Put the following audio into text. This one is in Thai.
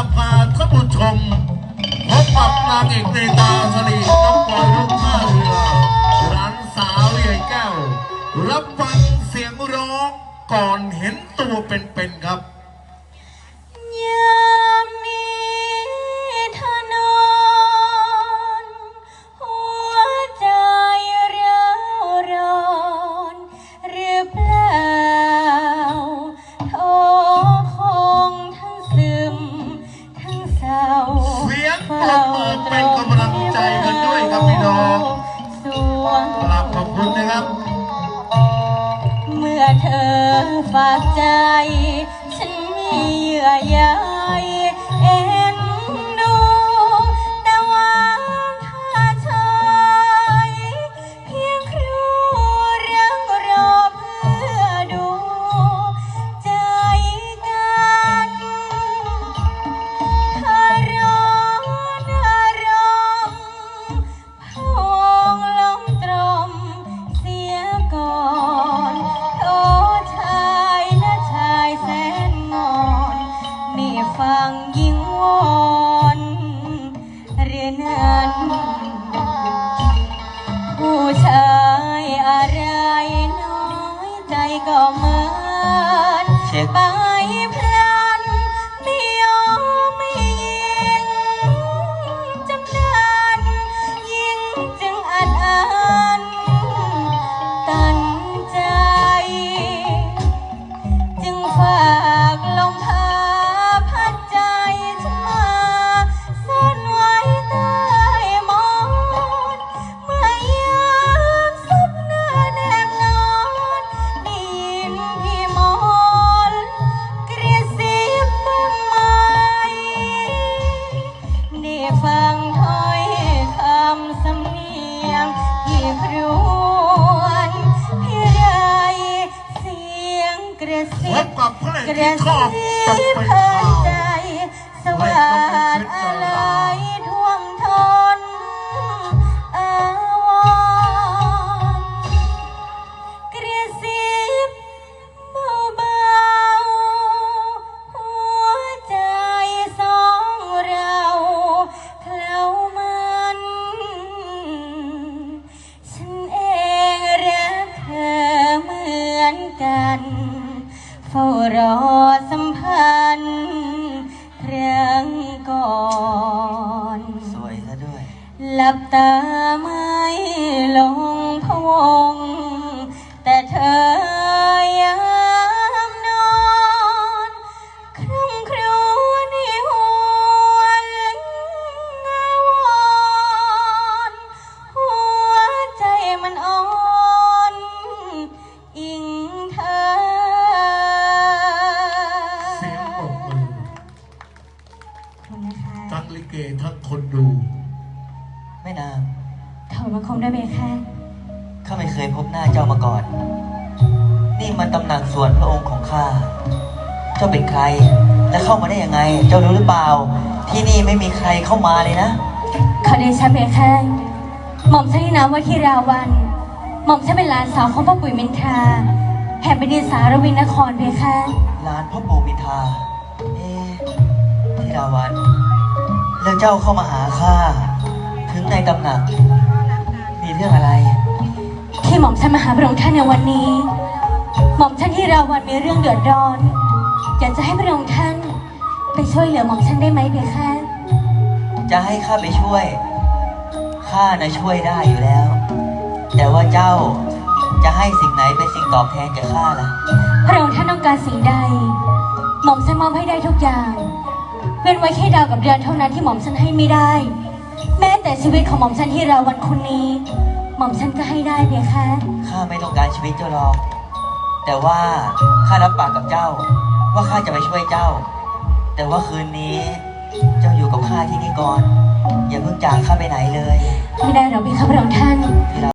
จะพาท่านผู้ชมพบกับนางเอกในตาสลีน้องปอยลูกท่าเรือร้านสาวใหญ่แก้ว รับฟังเสียงร้องก่อนเห็นตัวเป็นๆครับย ครับพี่น้องกราบขอบคุณนะครับ เมื่อเธอฝากใจ ฉันมีเยื่อใยเอ็ เรียนนั้นผู้ชายอะไรน้อยใจก็เหมือนเช็คไป ฟังถ้อยคำสำเนียงที่ครวนพี่ไรเสียงกระพซิบบกับเพลงกที่ระชอบซิตกบเป็นเพลิข่านวใจสว่าน รอสัมพันธ์ครั้งก่อน สวยซะด้วย หลับตา แม่นางถอดมาคงได้ไหมคะข้าไม่เคยพบหน้าเจ้ามาก่อน นี่มันตำหนักส่วนพระองค์ของข้า เจ้าเป็นใคร และเข้ามาได้ยังไง เจ้ารู้หรือเปล่า ที่นี่ไม่มีใครเข้ามาเลยนะขอเดชะเบค่ะหม่อมฉันนี่นามว่าธีราวัน หม่อมฉันเป็นหลานสาวของพ่อปุ๋ยมินทราแห่งแผ่นดินสารวินนครเพคะลานพ่อปู่มินทา เอ๊ะที่ดาวัน แล้วเจ้าเข้ามาหาข้า ถึงในตำหนัก มีเรื่องอะไร ที่หม่อมฉันมาหาพระองค์ท่านในวันนี้ หม่อมฉันธีราวันมีเรื่องเดือดร้อนอยากจะให้พระองค์ท่าน ไปช่วยเหลือหม่อมฉันได้ไหมเพคะจะให้ข้าไปช่วย ข้านะช่วยได้อยู่แล้ว แต่ว่าเจ้าจะให้สิ่งไหนเป็นสิ่งตอบแทนแก่ข้าล่ะ พระองค์ท่านต้องการสิ่งใด หม่อมฉันมอบให้ได้ทุกอย่าง เป็นไว้แค่ดาวกับเดือนเท่านั้นที่หม่อมฉันให้ไม่ได้ แม้แต่ชีวิตของหม่อมฉันที่ราวันคนนี้ หม่อมฉันก็ให้ได้เพคะข้าไม่ต้องการชีวิตเจ้าหรอก แต่ว่าข้ารับปากกับเจ้า ว่าข้าจะไปช่วยเจ้า แต่ว่าคืนนี้ เจ้าอยู่กับข้าที่นี่ก่อน อย่าเพิ่งจากข้าไปไหนเลย ไม่ได้หรอกเพคะพระองค์ท่านที่เรา